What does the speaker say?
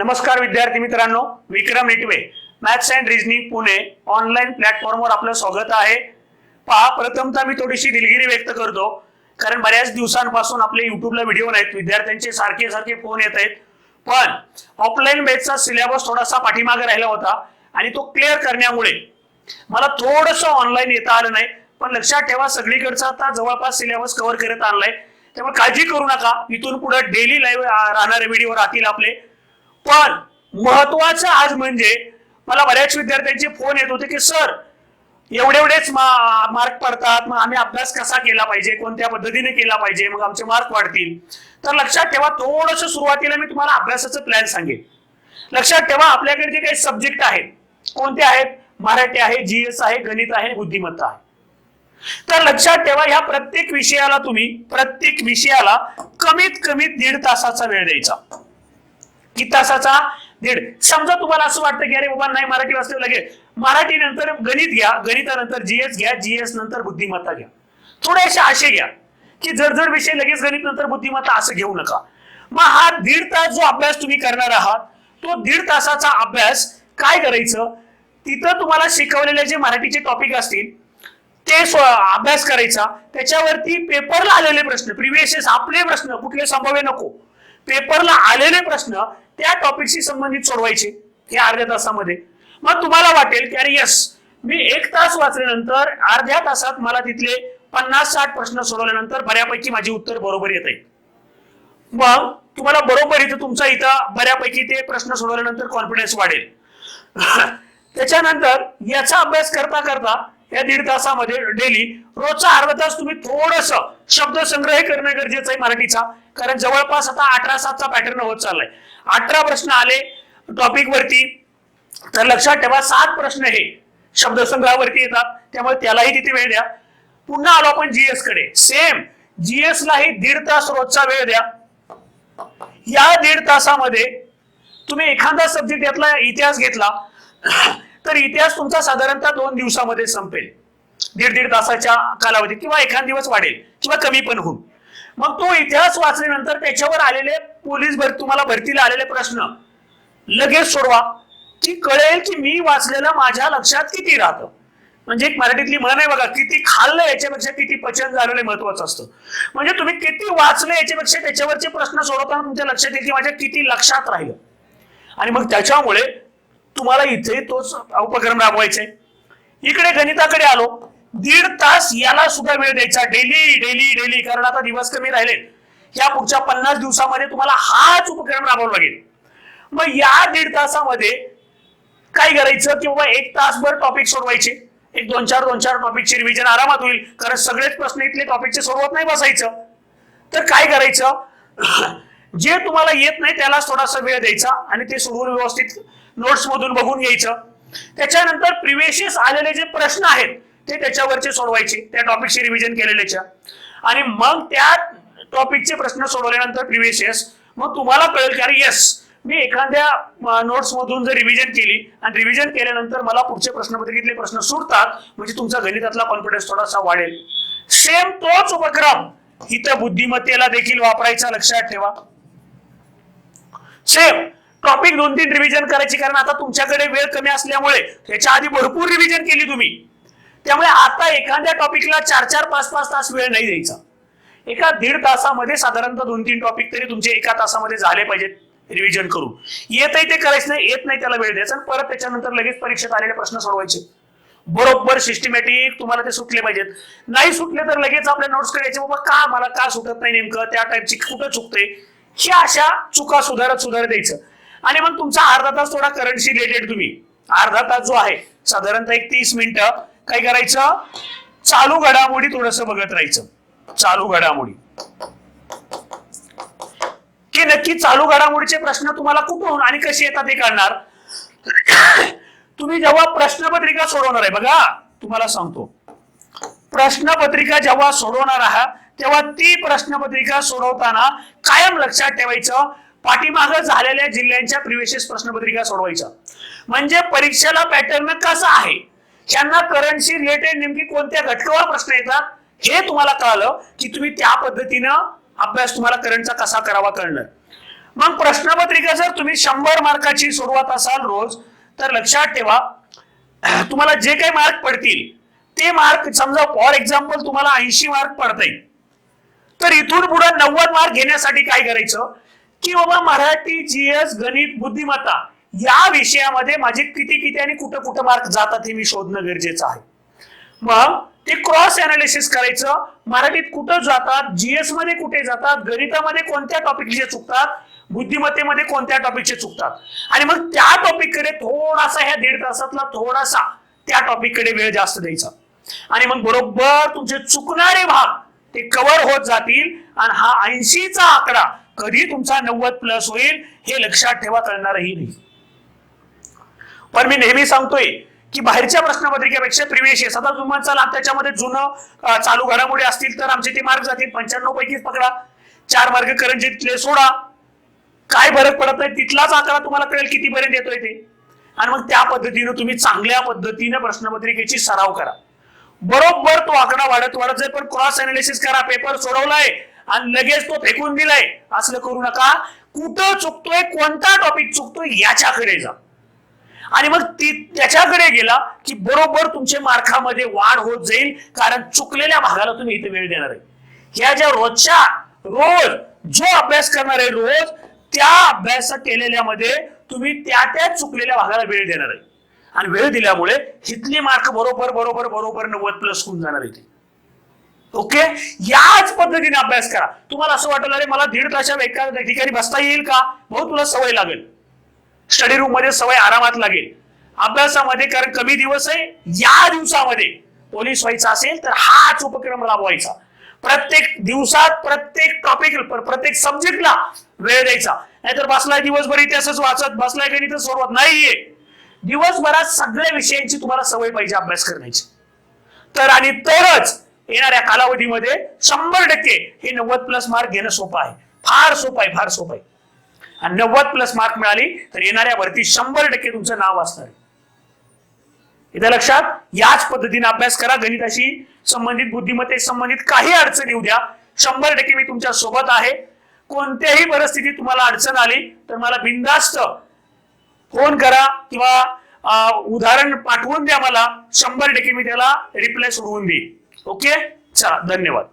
नमस्कार विद्यार्थी मित्रांनो Vikram Itwe maths and reasoning Pune online प्लॅटफॉर्मवर आपलं स्वागत आहे. पहा प्रथमतः मी थोडीशी दिलगिरी व्यक्त करतो कारण बऱ्याच दिवसांपासून आपले युट्यूबला व्हिडिओ नाहीत विद्यार्थ्यांचे सारखे सारखे फोन येत आहेत. पण ऑफलाईन बेसचा सिलेबस थोडासा पाठीमागे राहिला होता आणि तो क्लिअर करण्यामुळे मला थोडस ऑनलाईन येता आलं नाही. पण लक्षात ठेवा सगळीकडचा आता जवळपास सिलेबस कव्हर करत आणलाय. त्यामुळे काळजी करू नका. इथून पुढे डेली लाईव्ह राहणारे व्हिडिओ राहतील आपले. पण महत्वाचं आज म्हणजे मला बऱ्याच विद्यार्थ्यांचे फोन येत होते की सर एवढे एवढेच मार्क पडतात मग आम्ही अभ्यास कसा केला पाहिजे? कोणत्या पद्धतीने केला पाहिजे? मग आमचे मार्क वाढतील. तर लक्षात ठेवा थोडस सुरुवातीला मी तुम्हाला अभ्यासाचं प्लॅन सांगेन. लक्षात ठेवा आपल्याकडे जे काही सब्जेक्ट आहेत कोणते आहेत? मराठी आहे जीएस आहे गणित आहे बुद्धिमत्ता आहे. तर लक्षात ठेवा ह्या प्रत्येक विषयाला तुम्ही प्रत्येक विषयाला कमीत कमी दीड तासाचा वेळ द्यायचा. किती तासाचा दीड समजा तुम्हाला असं वाटतं की अरे बाबा नाही मराठी वाचलं लगेच. मराठी नंतर गणित घ्या गणितानंतर जीएस घ्या जीएस नंतर बुद्धिमत्ता घ्या. थोडेसे आशे घ्या की जर विषय लगेच गणित नंतर बुद्धिमत्ता असं घेऊ नका. मग हा दीड तास जो अभ्यास तुम्ही करणार आहात तो दीड तासाचा अभ्यास काय करायचं? तिथं तुम्हाला शिकवलेले जे मराठीचे टॉपिक असतील ते अभ्यास करायचा. त्याच्यावरती पेपरला आलेले प्रश्न प्रिव्हियस आपले प्रश्न कुठले संभाव्य नको. पेपरला आलेले प्रश्न त्या टॉपिकशी संबंधित सोडवायचे हे अर्ध्या तासामध्ये. मग तुम्हाला वाटेल की अरे यस मी एक तास वाचल्यानंतर अर्ध्या तासात मला तिथले पन्नास साठ प्रश्न सोडवल्यानंतर बऱ्यापैकी माझी उत्तर बरोबर येत आहे मग तुम्हाला बरोबर इथं तुमचा इथं बऱ्यापैकी ते प्रश्न सोडवल्यानंतर कॉन्फिडन्स वाढेल. त्याच्यानंतर याचा अभ्यास करता करता या दीड तासामध्ये डेली रोजचा अर्धा तास तुम्ही थोडस शब्दसंग्रह करणं गरजेचं आहे मराठीचा. कारण जवळपास आता अठरा सातचा पॅटर्न होत चाललाय. अठरा प्रश्न आले टॉपिक वरती. तर लक्षात ठेवा सात प्रश्न हे शब्दसंग्रहावरती येतात. त्यामुळे त्यालाही तिथे वेळ द्या. पुन्हा आलो आपण जीएसकडे. सेम जीएस लाही दीड तास रोजचा वेळ द्या. या दीड तासामध्ये तुम्ही एखादा सब्जेक्ट यातला इतिहास घेतला. तर इतिहास तुमचा साधारणतः दोन दिवसामध्ये संपेल. दीड दीड तासाच्या कालावधीत किंवा एखाद दिवस वाढेल किंवा कमी पण होईल मग तो इतिहास वाचल्यानंतर त्याच्यावर आलेले पोलीस भर तुम्हाला भरतीला आलेले प्रश्न लगेच सोडवा की कळेल की मी वाचलेलं माझ्या लक्षात किती राहतं. म्हणजे एक मराठीतली म्हण आहे बघा किती खाल्लं याच्यापेक्षा किती पचन झालेलं हे महत्वाचं असतं. म्हणजे तुम्ही किती वाचलं याच्यापेक्षा त्याच्यावरचे प्रश्न सोडवताना तुमच्या लक्षात येईल की माझ्या किती लक्षात राहिलं. आणि मग त्याच्यामुळे तुम्हाला इथे तोच उपक्रम राबवायचा आहे इकडे गणिताकडे आलो. दीड तास याला सुद्धा वेळ द्यायचा. Daily daily daily. कारण आता दिवस कमी राहिले. या पुढच्या पन्नास दिवसामध्ये तुम्हाला हाच उपक्रम राबवावा लागेल. मग या दीड तासामध्ये काय करायचं की बाबा एक तासभर टॉपिक सोडवायचे. एक दोन चार दोन चार टॉपिकचे रिव्हिजन आरामात होईल. कारण सगळेच प्रश्न इथले टॉपिकचे सोडवत नाही बसायचं. तर काय करायचं? जे तुम्हाला येत नाही त्यालाच थोडासा वेळ द्यायचा आणि ते सोडवून व्यवस्थित नोट्स मधून बघून घ्यायचं. त्याच्यानंतर प्रिव्हियस आलेले जे प्रश्न आहेत ते त्याच्यावरचे सोडवायचे त्या टॉपिकचे रिव्हिजन केलेल्याच्या. आणि मग त्या टॉपिकचे प्रश्न सोडवल्यानंतर प्रिव्हियस मग तुम्हाला कळेल की अरे येस मी एखाद्या नोट्स मधून जर रिव्हिजन केली आणि रिव्हिजन केल्यानंतर मला पुढचे प्रश्नपत्रिकेतले प्रश्न सुटतात म्हणजे तुमचा गणितातला कॉन्फिडन्स थोडासा वाढेल. सेम तोच उपक्रम इथं बुद्धिमत्तेला देखील वापरायचा लक्षात ठेवा. सेम टॉपिक दोन तीन रिव्हिजन करायची कारण आता तुमच्याकडे वेळ कमी असल्यामुळे त्याच्या आधी भरपूर रिव्हिजन केली तुम्ही. त्यामुळे आता एखाद्या टॉपिकला चार चार पाच पाच तास वेळ नाही द्यायचा. एका दीड तासामध्ये साधारणतः दोन तीन टॉपिक तरी तुमचे एका तासामध्ये झाले पाहिजेत रिव्हिजन करून. येत आहे ते करायचं नाही येत नाही त्याला वेळ द्यायचा आणि परत त्याच्यानंतर लगेच परीक्षेत आलेले प्रश्न सोडवायचे. बरोबर सिस्टमॅटिक तुम्हाला ते सुटले पाहिजेत. नाही सुटले तर लगेच आपल्या नोट्स करायचे बाबा का मला का सुटत नाही नेमकं? त्या टाईपची कुठं चुकते? ह्या अशा चुका सुधारत सुधारत द्यायचं आणि मग तुमचा अर्धा तास थोडा करंटशी रिलेटेड तुम्ही. अर्धा तास जो आहे साधारणतः एक तीस मिनिटं काय करायचं? चालू घडामोडी थोडस बघत राहायचं. चालू घडामोडी. की नक्की चालू घडामोडीचे प्रश्न तुम्हाला कुठून आणि कसे येतात हे कळणार. तुम्ही जेव्हा प्रश्नपत्रिका सोडवणार आहे बघा तुम्हाला सांगतो. प्रश्नपत्रिका जेव्हा सोडवणार आहात तेव्हा ती प्रश्नपत्रिका सोडवताना कायम लक्षात ठेवायचं. पाठीमाग झालेल्या जिल्ह्यांच्या प्रिव्हियस प्रश्नपत्रिका सोडवायच्या. म्हणजे परीक्षेला पॅटर्न कसा आहे? यांना करंटशी रिलेटेड नेमकी कोणत्या घटकावर प्रश्न येतात? हे तुम्हाला कळालं की तुम्ही त्या पद्धतीनं अभ्यास तुम्हाला करंटचा कसा करावा कळणार मग प्रश्नपत्रिका जर तुम्ही शंभर मार्काची सुरुवात असाल रोज तर लक्षात ठेवा तुम्हाला जे काही मार्क पडतील ते मार्क समजा फॉर एक्झाम्पल तुम्हाला ऐंशी मार्क पडताय. तर इथून पुढे नव्वद मार्क घेण्यासाठी काय करायचं? की बाबा मराठी जीएस गणित बुद्धिमत्ता या विषयामध्ये माझे किती किती आणि कुठं कुठं मार्क जातात हे मी शोधणं गरजेचं आहे. मग ते क्रॉस अनालिसिस करायचं. मराठीत कुठं जातात जीएसमध्ये कुठे जातात गणितामध्ये कोणत्या टॉपिकचे चुकतात बुद्धिमत्तेमध्ये कोणत्या टॉपिकचे चुकतात? आणि मग त्या टॉपिककडे थोडासा ह्या दीड तासातला थोडासा त्या टॉपिककडे वेळ जास्त द्यायचा. आणि मग बरोबर तुमचे चुकणारे भाग ते कव्हर होत जातील. आणि हा ऐंशीचा आकडा कधी तुमचा नव्वद प्लस होईल हे लक्षात ठेवा कळणारही नाही. पण मी नेहमी सांगतोय की बाहेरच्या प्रश्नपत्रिकेपेक्षा प्रिव्हियस इयर्स सदा तुम्हाला चला त्याच्यामध्ये जुनं चालू घडामोडी असतील तर आमचे ते मार्ग जातील. पंच्याण्णव पैकीच पकडा. चार मार्ग करंजीतले सोडा. काय फरक पडत नाही तिथलाच आकडा तुम्हाला कळेल किती पर्यंत येतोय ते. आणि मग त्या पद्धतीनं तुम्ही चांगल्या पद्धतीने प्रश्नपत्रिकेची सराव करा. बरोबर तो आकडा वाढत वाढत जाईल पण क्रॉस अनालिसिस करा पेपर सोडवलाय. आणि लगेच तो फेकून दिलाय. असलं करू नका. कुठं चुकतोय कोणता टॉपिक चुकतोय याच्याकडे जा. आणि मग ती त्याच्याकडे गेला की बरोबर तुमच्या मार्कामध्ये वाढ होत जाईल कारण चुकलेल्या भागाला तुम्ही इथे वेळ देणार आहे. ह्या ज्या रोजच्या रोज जो अभ्यास करणार आहे रोज त्या अभ्यास केलेल्या मध्ये तुम्ही त्या त्या चुकलेल्या भागाला वेळ देणार आहे. आणि वेळ दिल्यामुळे हिथले मार्क बरोबर बरोबर बरोबर नव्वद प्लस होऊन जाणार इथे. ओके? याच पद्धतीने अभ्यास करा. तुम्हाला असं वाटलं अरे मला दीड तासा एका ठिकाणी बसता येईल का? भाऊ तुला सवय लागेल. स्टडी रूममध्ये सवय आरामात लागेल. अभ्यासामध्ये कारण कमी दिवस आहे या दिवसामध्ये पोलीस व्हायचं असेल तर हाच उपक्रम राबवायचा. प्रत्येक दिवसात प्रत्येक टॉपिक प्रत्येक सब्जेक्टला वेळ द्यायचा. नाहीतर बसलाय दिवसभर इतिहासच वाचत बसलाय गणित सोडवत नाहीये. दिवसभरात सगळ्या विषयांची तुम्हाला सवय पाहिजे अभ्यास करण्याची. तर आणि तरच येणाऱ्या कालावधीमध्ये शंभर टक्के हे नव्वद प्लस मार्क घेणं सोपं आहे. फार सोपं आहे फार सोपं आहे. आणि नव्वद प्लस मार्क मिळाली तर येणाऱ्या भरती शंभर टक्के तुमचं नाव असणार आहे. इथं लक्षात याच पद्धतीने अभ्यास करा गणिताशी संबंधित बुद्धिमत्ते संबंधित काही अडचण येऊ द्या. शंभर टक्के मी तुमच्यासोबत आहे. कोणत्याही परिस्थितीत तुम्हाला अडचण आली तर मला बिंदास्त फोन करा किंवा उदाहरण पाठवून द्या मला. शंभर टक्के मी त्याला रिप्लाय सोडवून देईल ओके? चला धन्यवाद.